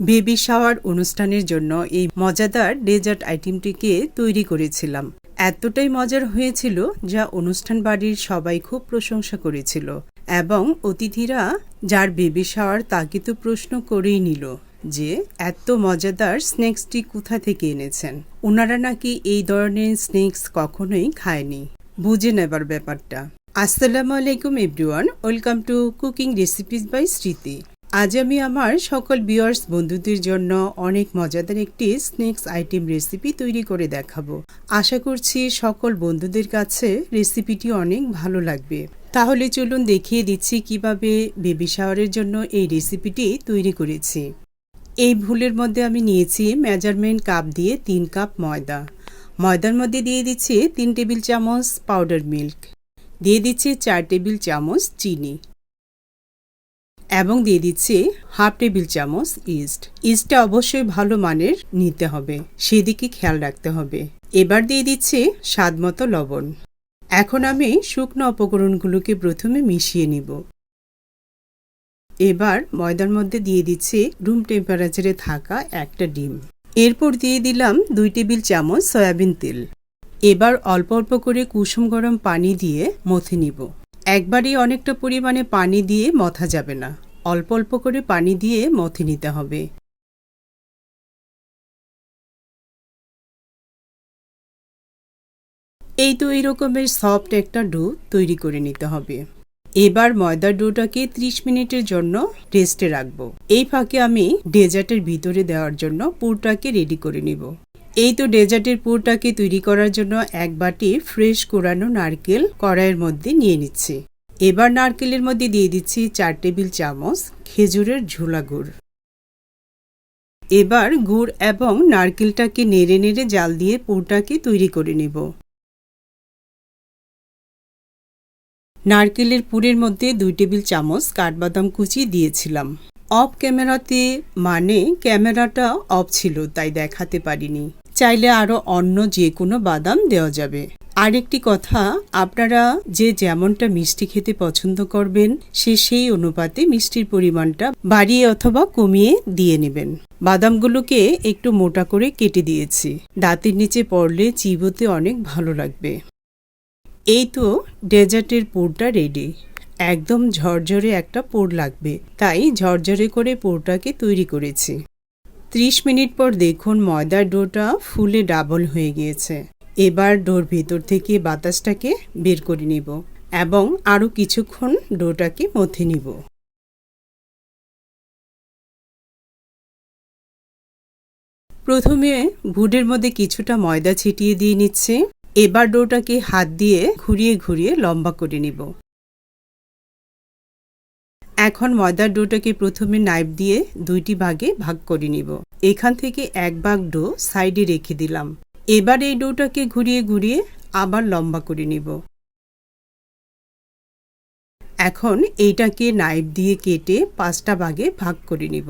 Baby shower অনুষ্ঠানের জন্য এই মজাদার ডেজার্ট আইটেমটিকে তৈরি করেছিলাম। এতটাই মজার হয়েছিল যা অনুষ্ঠান বাড়ির সবাই খুব প্রশংসা করেছিল এবং অতিথিরা যার বেবি শাওয়ার তাকে তো প্রশ্ন করেই নিল যে, এত মজাদার স্ন্যাক্সটি কোথা থেকে এনেছেন? ওনারা নাকি এই ধরনের স্ন্যাক্স কখনোই খায়নি। বুঝে নেবার ব্যাপারটা। আসসালামু আলাইকুম, everyone. Welcome to cooking recipes by Smriti. আজ আমি আমার সকল বিয়ার্স বন্ধুদের জন্য অনেক মজাদার একটি স্ন্যাক্স আইটেম রেসিপি তৈরি করে দেখাবো। আশা করছি সকল বন্ধুদের কাছে রেসিপিটি অনেক ভালো লাগবে। তাহলে চলুন দেখিয়ে দিচ্ছি কীভাবে বেবি শাওয়ারের জন্য এই রেসিপিটি তৈরি করেছি। এই ভুলের মধ্যে আমি নিয়েছি মেজারমেন্ট কাপ দিয়ে তিন কাপ ময়দা। ময়দার মধ্যে দিয়ে দিচ্ছি তিন টেবিল চামচ পাউডার মিল্ক দিয়ে দিচ্ছি চার টেবিল চামচ চিনি। এবং দিয়ে দিচ্ছি হাফ টেবিল চামচ ইস্ট। ইস্টটা অবশ্যই ভালো মানের নিতে হবে, সেদিকে খেয়াল রাখতে হবে। এবার দিয়ে দিচ্ছি স্বাদ মতো লবণ। এখন আমি শুকনো উপকরণগুলোকে প্রথমে মিশিয়ে নিব। এবার ময়দার মধ্যে দিয়ে দিচ্ছি রুম টেম্পারেচারে থাকা একটা ডিম। এরপর দিয়ে দিলাম দুই টেবিল চামচ সয়াবিন তেল। এবার অল্প অল্প করে কুসুম গরম পানি দিয়ে মথে নিব। একবারই অনেকটা পরিমাণে পানি দিয়ে মথা যাবে না। অল্প অল্প করে পানি দিয়ে মথে নিতে হবে। এই তো এই রকমের সফট একটা ডো তৈরি করে নিতে হবে। এবার ময়দার ডোটাকে 30 মিনিটের জন্য রেস্টে রাখব। এই ফাঁকে আমি ডেজার্টের ভিতরে দেওয়ার জন্য পুরটাকে রেডি করে নিব। এই তো ডেজার্টের পুরটাকে তৈরি করার জন্য এক বাটি ফ্রেশ কোরানো নারকেল কড়াইয়ের মধ্যে নিয়ে নিচ্ছি। এবার নারকেলের মধ্যে দিয়ে দিচ্ছি চার টেবিল চামচ খেজুরের ঝোলা গুড়। এবার গুড় এবং নারকেলটাকে নেড়ে নেড়ে জাল দিয়ে পুরটাকে তৈরি করে নেব। নারকেলের পুরের মধ্যে দুই টেবিল চামচ কাঠবাদাম কুচি দিয়েছিলাম। অফ ক্যামেরাতে মানে ক্যামেরাটা অফ ছিল, তাই দেখাতে পারিনি। চাইলে আরও অন্য যে কোনো বাদাম দেওয়া যাবে। আরেকটি কথা, আপনারা যে যেমনটা মিষ্টি খেতে পছন্দ করবেন, সে সেই অনুপাতে মিষ্টির পরিমাণটা বাড়িয়ে অথবা কমিয়ে দিয়ে নেবেন। বাদামগুলোকে একটু মোটা করে কেটে দিয়েছি। দাঁতের নিচে পড়লে চিবোতে অনেক ভালো লাগবে। এই তো ডেজার্টের পুরটা রেডি একদম ঝরঝরে একটা পোড় লাগবে। তাই ঝরঝরে করে পোড়টাকে তৈরি করেছি। ত্রিশ মিনিট পর দেখুন ময়দার ডোটা ফুলে ডাবল হয়ে গিয়েছে। এবার ডোর ভেতর থেকে বাতাসটাকে বের করে নিব এবং আরও কিছুক্ষণ ডোটাকে মথে নিব। প্রথমে ভুডের মধ্যে কিছুটা ময়দা ছিটিয়ে দিয়ে নিচ্ছে। এবার ডোটাকে হাত দিয়ে ঘুরিয়ে ঘুরিয়ে লম্বা করে নিব। এখন ময়দার ডোটাকে প্রথমে নাইফ দিয়ে দুইটি ভাগে ভাগ করে নিব। এখান থেকে এক ভাগ ডো সাইডে রেখে দিলাম। এবার এই ডোটাকে ঘুরিয়ে ঘুরিয়ে আবার লম্বা করে নিব। এখন এইটাকে নাইফ দিয়ে কেটে পাঁচটা ভাগে ভাগ করে নিব।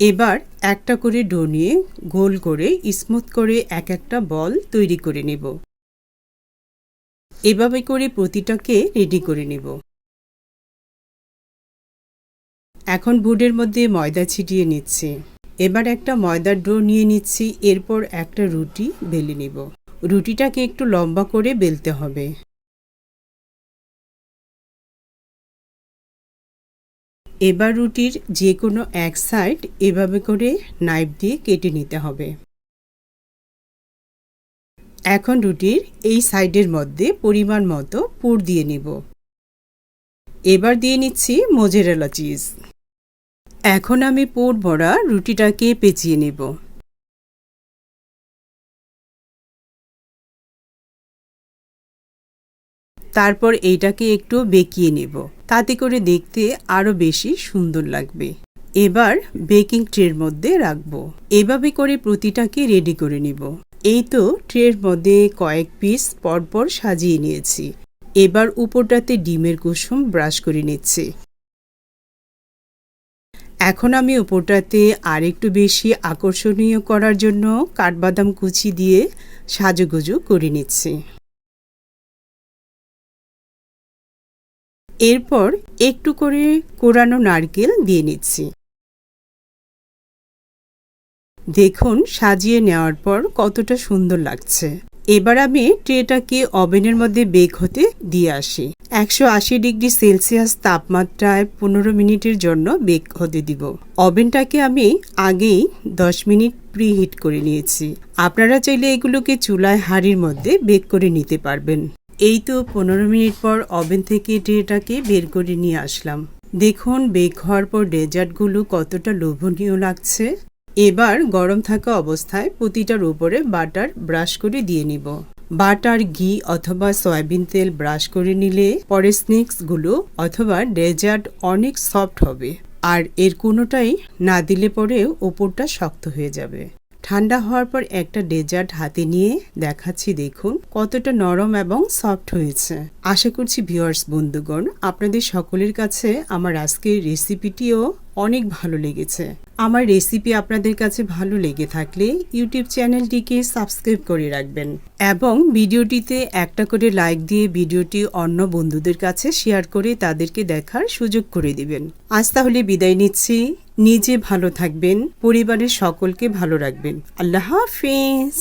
এবার একটা করে ডো নিয়ে গোল করে, স্মুথ করে এক একটা বল তৈরি করে নেব। এভাবে করে প্রতিটাকে রেডি করে নেব। এখন বুডের মধ্যে ময়দা ছিটিয়ে নিচ্ছি। এবার একটা ময়দার ডো নিয়ে নিচ্ছি, এরপর একটা রুটি বেলে নিব। রুটিটাকে একটু লম্বা করে বেলতে হবে। এবার রুটির যে কোনো এক সাইড এভাবে করে নাইফ দিয়ে কেটে নিতে হবে। এখন রুটির এই সাইডের মধ্যে পরিমাণ মতো পুর দিয়ে নিব। এবার দিয়ে নিচ্ছি মোজেরেলা চিজ। এখন আমি পুর ভরা রুটিটাকে পেঁচিয়ে নেব। তারপর এইটাকে একটু বেঁকিয়ে নেব। তাতে করে দেখতে আরও বেশি সুন্দর লাগবে। এবার বেকিং ট্রের মধ্যে রাখব। এভাবে করে প্রতিটাকে রেডি করে নিব। এই তো ট্রের মধ্যে কয়েক পিস পরপর সাজিয়ে নিয়েছি। এবার উপরটাতে ডিমের কুসুম ব্রাশ করে নিচ্ছি। এখন আমি উপরটাতে আরেকটু বেশি আকর্ষণীয় করার জন্য কাঠবাদাম কুচি দিয়ে সাজুগুজু করে নিচ্ছি। এরপর একটু করে কোরানো নারকেল দিয়ে নিচ্ছি। দেখুন, সাজিয়ে নেওয়ার পর কতটা সুন্দর লাগছে। এবার আমি ট্রেটাকে ওভেনের মধ্যে বেক হতে দিয়ে আসি। একশো আশি ডিগ্রি সেলসিয়াস তাপমাত্রায় পনেরো মিনিটের জন্য বেক হতে দিব। ওভেনটাকে আমি আগেই দশ মিনিট প্রিহিট করে নিয়েছি। আপনারা চাইলে এগুলোকে চুলায় হাঁড়ির মধ্যে বেক করে নিতে পারবেন। এই তো পনেরো মিনিট পর ওভেন থেকে ট্রেটাকে বের করে নিয়ে আসলাম। দেখুন, বেক হওয়ার পর ডেজার্টগুলো কতটা লোভনীয় লাগছে। এবার গরম থাকা অবস্থায় প্রতিটার উপরে বাটার ব্রাশ করে দিয়ে নিব। বাটার, ঘি অথবা সয়াবিন তেল ব্রাশ করে নিলে পরে স্ন্যাক্সগুলো অথবা ডেজার্ট অনেক সফট হবে আর এর কোনোটাই না দিলে পরেও ওপরটা শক্ত হয়ে যাবে। ঠান্ডা হওয়ার পর একটা ডেজার্ট হাতে নিয়ে দেখাচ্ছি দেখুন কতটা নরম এবং সফট হয়েছে। আশা করছি ভিউয়ার্স, বন্ধুগণ, আপনাদের সকলের কাছে আমার আজকের রেসিপিটিও অনেক ভালো লেগেছে। আমার রেসিপি আপনাদের কাছে ভালো লেগে থাকলে ইউটিউব চ্যানেলটিকে সাবস্ক্রাইব করে রাখবেন এবং ভিডিওটিতে একটা করে লাইক দিয়ে ভিডিওটি অন্য বন্ধুদের কাছে শেয়ার করে তাদেরকে দেখার সুযোগ করে দিবেন। আজ তাহলে বিদায় নিচ্ছি। নিজে ভালো থাকবেন, পরিবারের সকলকে ভালো রাখবেন। আল্লাহ হাফিজ।